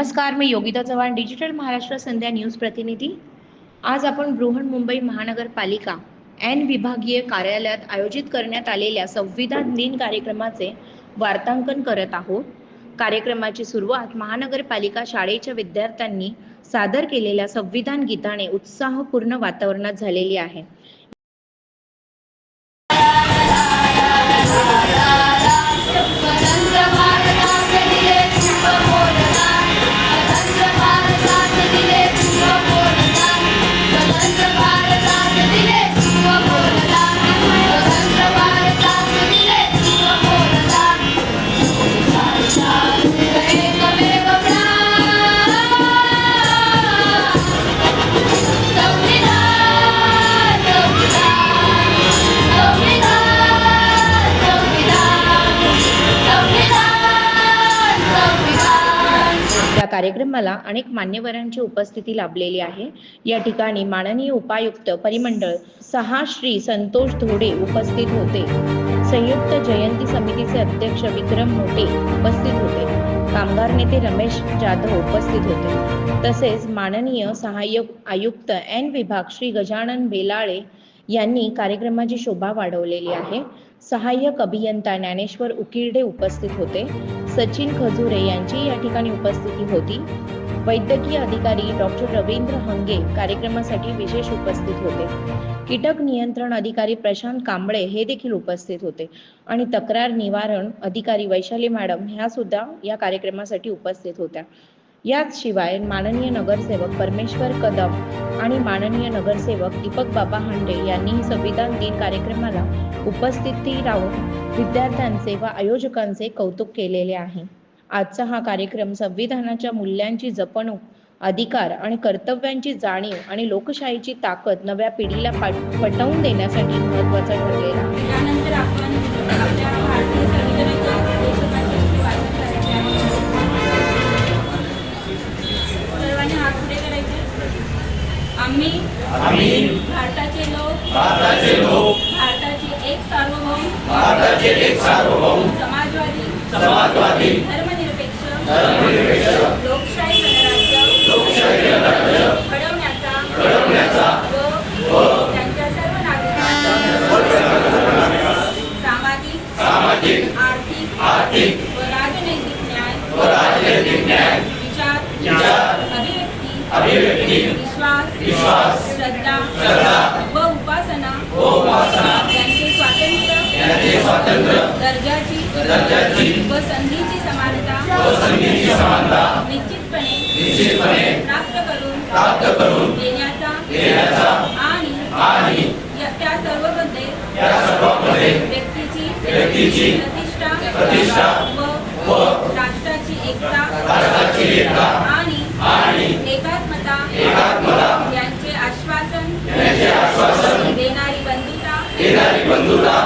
नमस्कार मी Yogita Chavan digital Maharashtra Sandhya news प्रतिनिधी. आज आपण बृहन्मुंबई महानगरपालिका एन विभागीय कार्यालयात आयोजित करण्यात आलेल्या संविधान दिन कार्यक्रमाचे वार्तांकन करत आहोत. कार्यक्रमाची सुरुवात महानगरपालिका शाळेच्या विद्यार्थ्यांनी सादर केलेल्या संविधान गीताने उत्साहपूर्ण वातावरणात झालेली आहे. कार्यक्रमाला अनेक मान्यवरांची उपस्थिती लाभलेली आहे. या ठिकाणी माननीय उपायुक्त परिमंडळ सहा श्री संतोष धोडे उपस्थित होते. संयुक्त जयंती समितीचे अध्यक्ष विक्रम मोटे उपस्थित होते. कामगार नेते रमेश जाधव उपस्थित होते. तसेच माननीय सहाय्यक आयुक्त एन विभाग श्री गजानन बेलाळे यांनी कार्यक्रमाची शोभा वाढवलेली आहे. सहाय्यक अभियंता ज्ञानेश्वर उकिरडे उपस्थित होते. सचिन खजुरे यांची या ठिकाणी उपस्थिती होती. वैद्यकीय अधिकारी डॉक्टर रवींद्र हंगे कार्यक्रमासाठी विशेष उपस्थित होते. कीटक नियंत्रण अधिकारी प्रशांत कांबळे हे देखील उपस्थित होते. आणि तक्रार निवारण अधिकारी वैशाली मॅडम ह्या सुद्धा या कार्यक्रमासाठी उपस्थित होत्या. याचशिवाय माननीय नगरसेवक परमेश्वर कदम आणि माननीय नगरसेवक दीपक बाबा हांडे यांनीही संविधान दिन कार्यक्रमाला उपस्थिती राहून विद्यार्थ्यांचे व आयोजकांचे कौतुक केलेले आहे. आजचा हा कार्यक्रम संविधानाच्या मूल्यांची जपणूक अधिकार आणि कर्तव्यांची जाणीव आणि लोकशाहीची ताकद नव्या पिढीला पटवून देण्यासाठी महत्त्वाचा ठरलेला आहे. त्यानंतर आपण आपल्या भारतीय संविधानाच्या आम्ही आम्ही भारताचे लोक भारताचे लोक भारताचे एक सार्वभौम भारताचे एक सार्वभौम समाजवादी समाजवादी धर्मनिरपेक्ष धर्मनिरपेक्ष लोकशाही गणराज्य लोकशाही गणराज्य व संधीची समानता निश्चितपणे निश्चितपणे प्राप्त करून प्राप्त करून देण्याचा देण्याचा आणि आणि या- त्या सर्वमध्ये या सर्वांमध्ये व्यक्तीची व्यक्तीची प्रतिष्ठा प्रतिष्ठा व व राष्ट्राची एकता राष्ट्राची एकता आणि आणि एकात्मता एकात्मता यांचे आश्वासन यांचे आश्वासन देणारी बंधुता देणारी बंधुता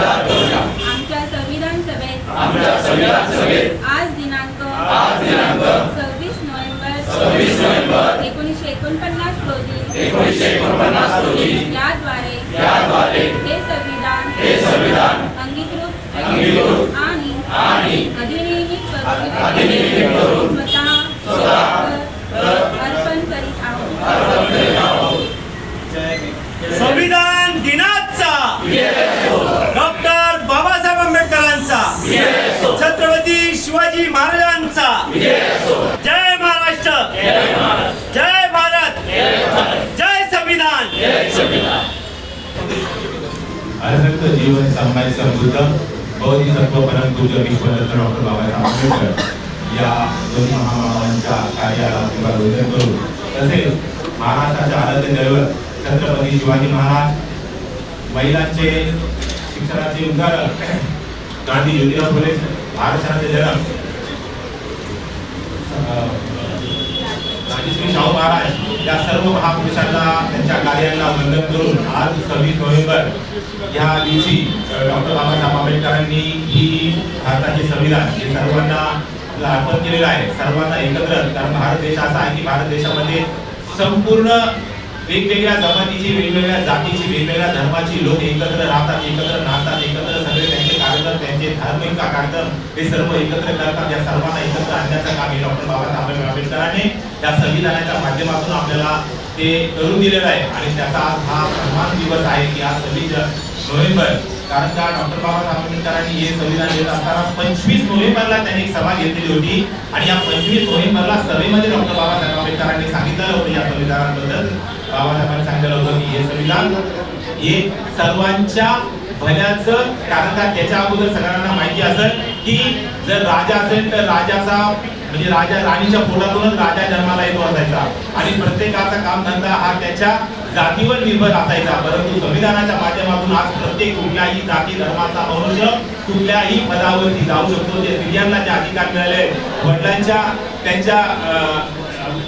आमच्या संविधान सभेत आमच्या संविधान सभेत आज दिनांक आज दिनांक सव्वीस नोव्हेंबर सव्वीस नोव्हेंबर एकोणीसशे एकोणपन्नास रोजी एकोणीसशे एकोणपन्नास रोजी याद्वारे याद्वारे हे संविधान हे संविधान अंगीकृत अंगीकृत आणि आणि अधिनियमित करून अधिनियमित करून स्वतः स्वतः अर्पण करीत आहोत अर्पण करीत आहोत संविधान दिनाचा डॉक्टर बाबासाहेब आंबेडकरांचा छत्रपती शिवाजी महाराजांचा. जय महाराष्ट्र. जय भारत. जय संविधान. अनंत जीवन समृद्ध विश्वरत्न डॉक्टर बाबासाहेब आंबेडकर या दोन्ही महामानवांच्या कार्याला किंवा वंदन करून तसेच महाराष्ट्राच्या आराध्य दैवत छत्रपती शिवाजी महाराज महिलांचे शिक्षणाचे उदाहरण गांधी ज्योतिराव फुले महाराष्ट्राचे जनक अं, राजश्री शाहू महाराज या सर्व महापुरुषांना त्यांच्या कार्यांना वंदन करून आज सव्वीस नोव्हेंबर या दिवशी डॉक्टर बाबासाहेब आंबेडकरांनी ही भारताचे संविधान हे सर्वांना आपलं अर्पण केलेलं आहे. सर्वांना एकत्र कारण भारत देश असा आहे की भारत देशामध्ये संपूर्ण वेगवेगळ्या जमातीची वेगवेगळ्या जातीची वेगवेगळ्या धर्माची लोक एकत्र राहतात एकत्र राहतात एकत्र त्यांचे धार्मिक का- कार्यक्रम हे सर्व एकत्र करतात. या सर्वांना एकत्र आणण्याचं काम हे डॉक्टर बाबासाहेब आंबेडकरांनी त्या संविधानाच्या माध्यमातून आपल्याला ते करून दिलेलं आहे. आणि त्याचा हा सन्मान दिवस आहे की आज सव्वीस नोव्हेंबर. कारण का? डॉक्टर बाबासाहेब आंबेडकरांनी हे संविधान देत असताना पंचवीस नोव्हेंबरला त्यांनी एक सभा घेतलेली होती. आणि या पंचवीस नोव्हेंबरला सभेमध्ये डॉक्टर बाबासाहेब आंबेडकरांनी सांगितलेलं होतं या संविधानाबद्दल. बाबासाहेबांनी सांगितलं होतं की हे संविधान हे सर्वांच्या भल्याचं कारण का त्याच्या अगोदर सगळ्यांना माहिती असेल की जर राजा असेल तर राजाचा म्हणजे राजा राणीच्या पोटातूनच राजा जन्माला येतो असायचा. आणि प्रत्येकाचा कामधंदा हा त्याच्या जातीवर निर्भर असायचा. परंतु संविधानाच्या माध्यमातून आज प्रत्येक कुठल्याही जाती धर्माचा मनुष्य कुठल्याही पदावरती जाऊ शकतो. जे स्त्रियांना जे अधिकार मिळाले वडिलांच्या त्यांच्या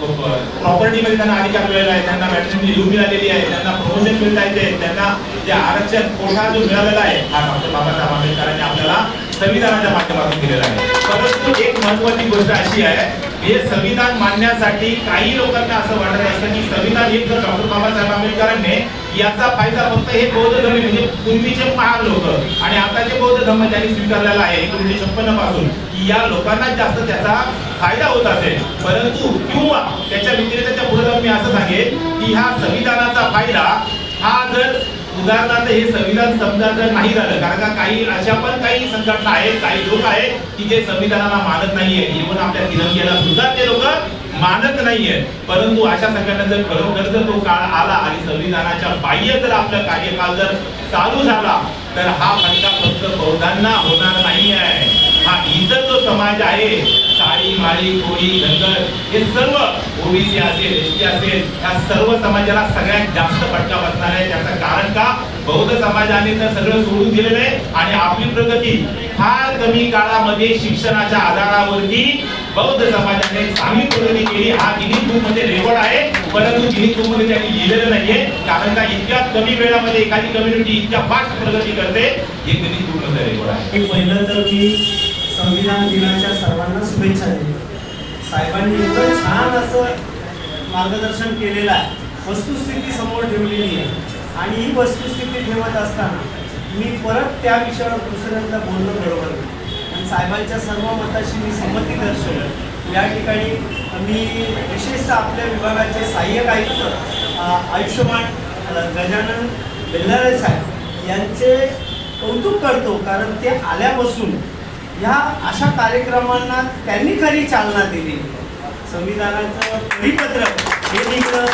प्रॉपर्टीमध्ये त्यांना अधिकार मिळाला आहे त्यांना मॅट्रिमनी लिहून मिळालेली आहे त्यांना प्रमोशन मिळता येते त्यांना जे आरक्षण कोठा जो मिळालेला आहे हा डॉक्टर बाबासाहेब आंबेडकरांनी आपल्याला संविधानाच्या माध्यमातून दिलेला आहे. परंतु एक महत्वाची गोष्ट अशी आहे हे संविधान मांडण्यासाठी काही लोकांना असं वाटत असतं की संविधान हे तर डॉक्टर बाबासाहेब आंबेडकरांनी याचा फायदा फक्त हे बौद्ध धर्म म्हणजे पूर्वीचे महान लोक आणि आताचे बौद्ध धर्म त्यांनी स्वीकारलेला आहे एकोणीसशे छप्पन्नपासून की या लोकांना जास्त त्याचा फायदा होत असेल. परंतु किंवा त्याच्या व्यतिरिक्तच्या पुढे मी असं सांगेन की ह्या संविधानाचा फायदा हा जर उदाहरणार्थ हे संविधान समजा जर नाही झालं. कारण का काही अशा पण काही संघटना आहेत काही लोक आहेत की जे संविधानाला मानत नाहीये. इव्हन आपल्या तिरंग्याला सुद्धा ते लोक मानत नाहीये. परंतु अशा संघटना जर खरोखर जर तो काळ आला आणि संविधानाच्या बाह्य जर आपलं कार्यकाल जर चालू झाला तर हा फटका फक्त बौद्धांना होणार नाही आहे हा इतर जो समाज आहे साडी माळी कोळी धनगर हे सर्व ओबीसी असेल एस टी असेल या सर्व समाजाला सगळ्यात जास्त फटका बसणार आहे. त्याचं कारण का? बौद्ध समाजाने तर सगळं सोडून दिलेलं आहे. आणि आपली प्रगती फार कमी काळामध्ये शिक्षणाच्या आधारावरती बौद्ध समाजाने चांगली प्रगती केली. हा गिनी बुकमध्ये रेकॉर्ड आहे. परंतु गिनी बुकमध्ये त्यांनी लिहिलेलं नाहीये. कारण का इतक्या कमी वेळामध्ये एखादी कम्युनिटी इतक्या फास्ट प्रगती करते हे गिनी बुकमध्ये रेकॉर्ड आहे. पहिलं तर मी संविधान दिनाच्या सर्वांना शुभेच्छा देतो साहेबांनी इतकं छान असं मार्गदर्शन केलेलं आहे. वस्तुस्थिती समोर ठेवलेली आहे. आणि ही वस्तुस्थिती ठेवत असताना मी परत त्या विषयावर दुसऱ्यांदा बोलणं बरोबर नाही. आणि साहेबांच्या सर्व मताशी मी संमती दर्शवली. या ठिकाणी मी विशेषतः आपल्या विभागाचे सहाय्यक आयुक्त आयुष्यमान गजानन बेल्लारे साहेब यांचे कौतुक करतो कारण ते आल्यापासून ह्या अशा कार्यक्रमांना त्यांनी खरी चालना दिली. संविधानाचं परिपत्रक हे निघलं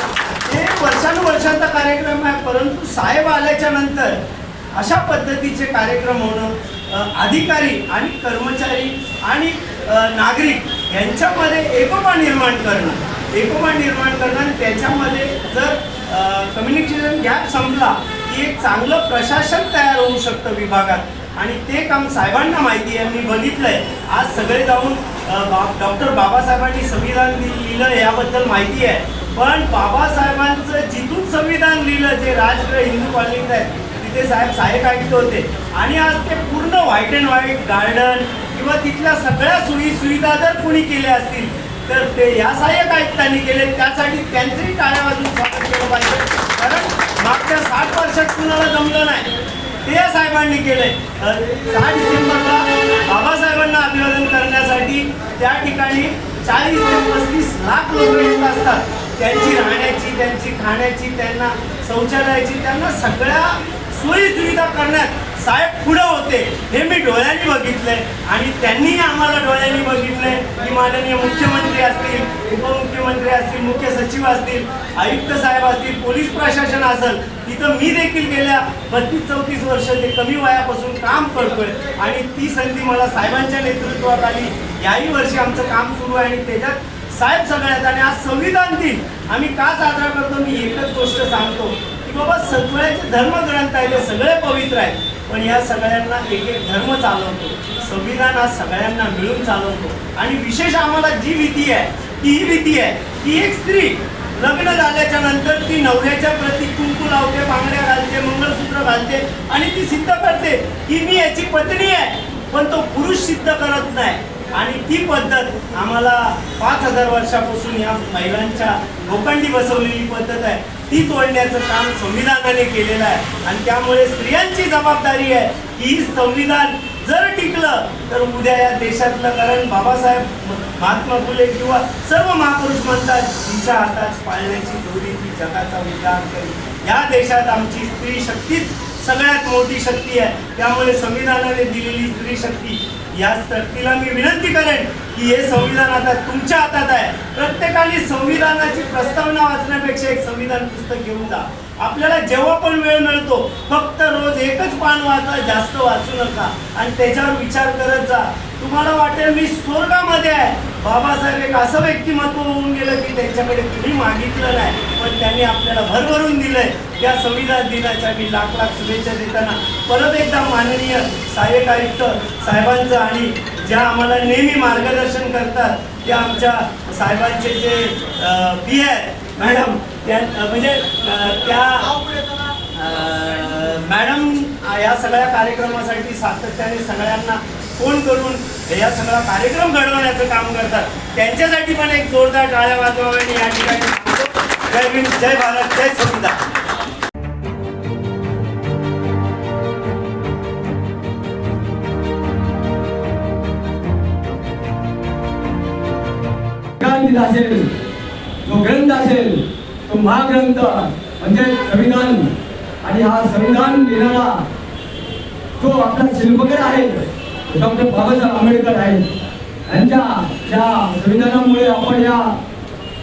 ते वर्षानुवर्षांचा कार्यक्रम आहे. परंतु साहेब आल्याच्यानंतर अशा पद्धतीचे कार्यक्रम होणं अधिकारी आणि कर्मचारी आणि नागरिक यांच्यामध्ये एकोपा निर्माण करणं एकोपा निर्माण करणं आणि त्याच्यामध्ये जर कम्युनिकेशन गॅप संपला की एक चांगलं प्रशासन तयार होऊ शकतं विभागात. आणि ते काम साहेबांना माहिती आहे मी बघितलंय. आज सगळे जाऊन डॉक्टर बाबासाहेबांनी संविधान लिहिलं याबद्दल माहिती आहे. पण बाबासाहेबांचं जिथून संविधान लिहिलं जे राजग्रह हिंदू कॉलनीत आहे तिथे साहेब सहाय्यक आयुक्त होते. आणि आज ते पूर्ण व्हाईट अँड व्हाईट गार्डन किंवा तिथल्या सगळ्या सोयी सुविधा जर कोणी केल्या असतील तर ते या सहाय्यक आयुक्तांनी केले. त्यासाठी त्यांचंही टाळ्या वाजून स्वागत केलं पाहिजे. कारण मागच्या साठ वर्षात कुणाला जमलं नाही. ते या साहेबांनी केलंय. सहा डिसेंबरला बाबासाहेबांना अभिवादन करण्यासाठी त्या ठिकाणी चाळीस ते पस्तीस लाख लोक येत असतात. त्यांची राहण्याची त्यांची खाण्याची त्यांना शौचालयाची त्यांना सगळ्या सोयी सुविधा करण्यात साहेब पुढे होते. हे मी डोळ्यांनी बघितलंय आणि त्यांनी आम्हाला डोळ्यांनी बघितलंय की माननीय मुख्यमंत्री असतील उपमुख्यमंत्री असतील मुख्य सचिव असतील आयुक्त साहेब असतील पोलीस प्रशासन असेल तिथं मी देखील गेल्या बत्तीस चौतीस वर्ष ते कमी वयापासून काम करतोय आणि ती संधी मला साहेबांच्या नेतृत्वाखाली याही वर्षी आमचं काम सुरू आहे आणि त्याच्यात साहेब सगळ्यात आणि आज संविधान दिन. आम्ही का साजरा करतो? मी एकच गोष्ट सांगतो की बाबा सगळ्याचे धर्मग्रंथ आहे ते सगळे पवित्र आहेत. पण या सगळ्यांना एक एक धर्म चालवतो. संविधान हा सगळ्यांना मिळून चालवतो. आणि विशेष आम्हाला जी भीती आहे ती ही भीती आहे ती एक स्त्री लग्न झाल्याच्यानंतर ती नवऱ्याच्या प्रती कुंकू लावते बांगड्या घालते मंगळसूत्र घालते आणि ती सिद्ध करते की मी याची पत्नी आहे. पण तो पुरुष सिद्ध करत नाही. आणि ती पद्धत आम्हाला पाच हजार वर्षापासून या महिलांच्या लोखंडी बसवलेली पद्धत आहे. ती तोडण्याचं काम संविधानाने केलेलं आहे. आणि त्यामुळे स्त्रियांची जबाबदारी आहे की ही संविधान जर टिकलं तर उद्या या देशातलं कारण बाबासाहेब महात्मा फुले किंवा सर्व महापुरुष म्हणतात तिच्या हातात पाळण्याची दोरी ती जगाचा उद्धार करेल या देशात आमची स्त्री शक्तीच सगळ्यात मोठी शक्ती आहे. त्यामुळे संविधानाने दिलेली स्त्री शक्ती या शक्तीला मी विनंती करेन की हे संविधान आता तुमच्या हातात आहे. प्रत्येकाने संविधानाची प्रस्तावना वाचण्यापेक्षा एक संविधान पुस्तक घेऊन जा. आपल्याला जेव्हा पण वेळ मिळतो फक्त रोज एकच पान वाचा जास्त वाचू नका. आणि त्याच्यावर विचार करत जा. तुम्हाला वाटेल मी स्वर्गामध्ये आहे. बाबासाहेब एक असं व्यक्तिमत्व होऊन गेलं की त्यांच्याकडे कुणी मागितलं नाही. पण त्यांनी आपल्याला भरभरून दिलंय. या संविधान दिनाच्या मी लाख लाख शुभेच्छा देताना परत एकदा माननीय सहाय्यक आयुक्त साहेबांचं आणि ज्या आम्हाला नेहमी मार्गदर्शन करतात त्या आमच्या साहेबांचे जे पी आहेत मॅडम त्या म्हणजे त्या मॅडम या सगळ्या कार्यक्रमासाठी सातत्याने सगळ्यांना फोन करून या सगळा कार्यक्रम घडवण्याचं काम करतात. त्यांच्यासाठी पण एक जोरदार टाळ्या वाजवाव्या या ठिकाणी जय भीम जय भारत जय संविधान असेल जो ग्रंथ असेल तो महाग्रंथ म्हणजे संविधान. आणि हा संविधान लिहिणारा जो आपला शिल्पकार आहे डॉक्टर बाबासाहेब आंबेडकर आहेत यांच्या या संविधानामुळे आपण या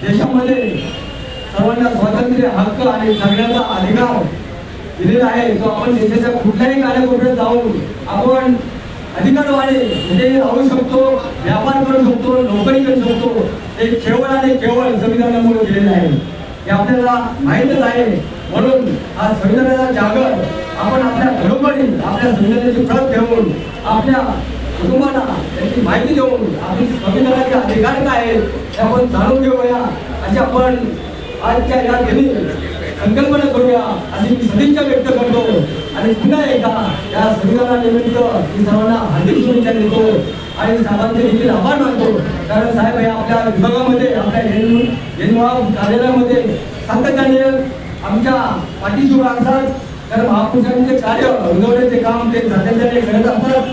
देशामध्ये सर्वांना स्वातंत्र्य हक्क आणि जगण्याचा अधिकार दिलेला आहे. तो आपण देशाच्या कुठल्याही कानाकोपऱ्यात जाऊन आपण अधिकारवाने म्हणजे राहू शकतो व्यापार करू शकतो नोकरी करू शकतो. हे केवळ आणि केवळ संविधानामुळे दिलेलं आहे. हे आपल्याला माहीतच आहे. म्हणून हा संविधानाचा जागर आपण आपल्या घरोघरी आपल्या संविधानाची प्रत घेऊन आपल्या कुटुंबाला त्याची माहिती देऊन आपली संविधानाचे अधिकार काय आहेत हे आपण जाणून घेऊया. असे आपण आजच्या या दिनी संकल्पना करूया. अशी मी सदिच्छा व्यक्त करतो. आणि पुन्हा एकदा या संविधानानिमित्त मी सर्वांना हार्दिक शुभेच्छा देतो. आणि साहेबांचे देखील आभार मानतो. कारण साहेब हे आपल्या विभागामध्ये आपल्या विभाग कार्यालयामध्ये सातत्याने आमच्या पाठीशी असतात. कारण महापुरुषांचे कार्य रुजवण्याचे काम ते सातत्याने करत असतात.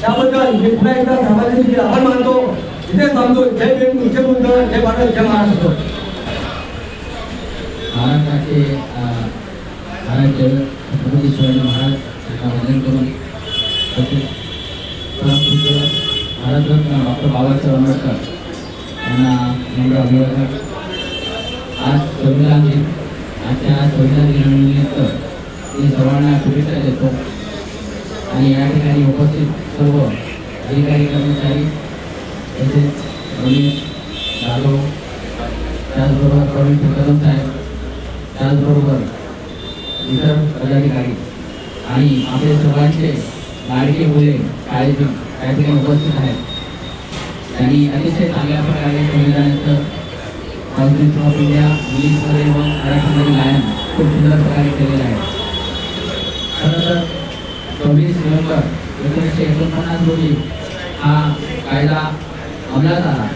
त्याबद्दल मी पुन्हा एकदा साहेबांचे देखील आभार मानतो. इथे थांबतो. जय भीम जय बुद्ध जय भारत जय महाराष्ट्र. महाराष्ट्राचे अ, छत्रपती शिवाजी महाराज यांना वंदन करून तसेच परमपूज्य भारतरत्न डॉक्टर बाबासाहेब आंबेडकर यांना नम्र अभिवादन. आज संविधान दिन आजच्या संविधान दिनानिमित्त मी सर्वांना शुभेच्छा देतो. आणि या ठिकाणी उपस्थित सर्व अधिकारी कर्मचारी तसेच रमेश जाधव त्याचबरोबर प्रवीण कदम साहेब त्याचबरोबर इतर पदाधिकारी आणि आपले सर्वांचे लाडके मुले शाळेतील त्या ठिकाणी उपस्थित आहेत. त्यांनी अतिशय चांगल्या प्रकारे संविधानाचं कॉन्स्टिट्यूशन ऑफ इंडिया मुलींमध्ये व मराठीमध्ये गायन खूप सुंदर प्रकारे केलेलं आहे. खरं तर चोवीस नोव्हेंबर एकोणीसशे एकोणपन्नास रोजी हा कायदा अंमलात आला.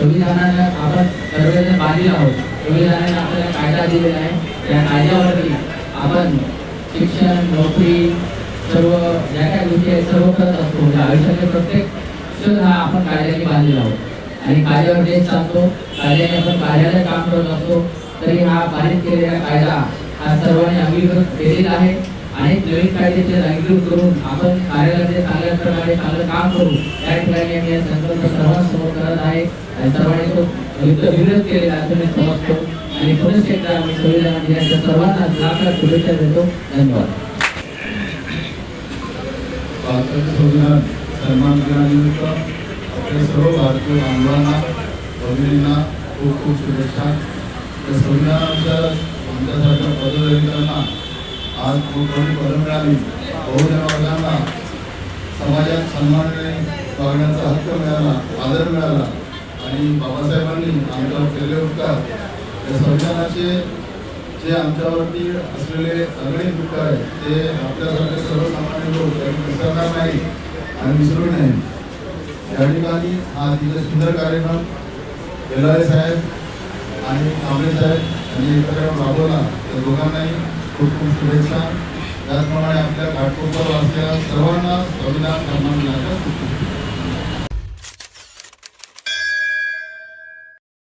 संविधानानं आपण सर्वजण बांधील आहोत. संविधानाने आपल्याला कायदा दिलेला आहे. त्या कायद्यावरती आपण शिक्षण नोकरी सर्व ज्या काय गोष्टी आहेत सर्व करत असतो. म्हणजे आयुष्यातले प्रत्येक क्षण हा आपण कायद्याने बांधलेला आहोत. आणि कायद्यावर देश चालतो कायद्याने आपण कार्यालय काम करत असतो तरी हा पारित केलेला कायदा हा सर्वांनी अंगीकृत केलेला आहे. अनेक नवीन कायद्याचे अंगीकृत करून आपण कार्यालयामध्ये चांगल्या प्रकारे चांगलं काम करू त्या ठिकाणी आम्ही या संकल्प सर्वांसमोर करत आहे. आणि सर्वांनी तो युद्ध विरोध केलेला असं मी समजतो. आणि पुनश्च एकदा आम्ही संविधान दिनाच्या सर्वांना लाख लाख शुभेच्छा देतो. धन्यवाद. भारताचे संविधान सन्मान दिनानिमित्त आपल्या सर्व भारतीय बांधवांना भगिनींना खूप खूप शुभेच्छा. त्या संविधानाच्या आमच्यासारख्या पदवीधरांना आज मोठी पदं मिळाली बहुजन वर्गांना समाजात सन्मानाने वागण्याचा हक्क मिळाला आदर मिळाला आणि बाबासाहेबांनी आमच्यावर केलेले उपकार या संविधानाचे जे आमच्यावरती असलेले अगणित दुःख आहे ते आपल्यासारखे सर्वसामान्य लोक त्यांनी विसरणार नाही आणि विसरू नये. या ठिकाणी हा तिथे सुंदर कार्यक्रम बेलारे साहेब आणि कांबळे साहेब आणि कार्यक्रम राबवला त्या दोघांनाही खूप खूप शुभेच्छा. त्याचप्रमाणे आपल्या घाटकोपर असलेल्या सर्वांना संविधान सन्मान दिनाच्या खूप खूप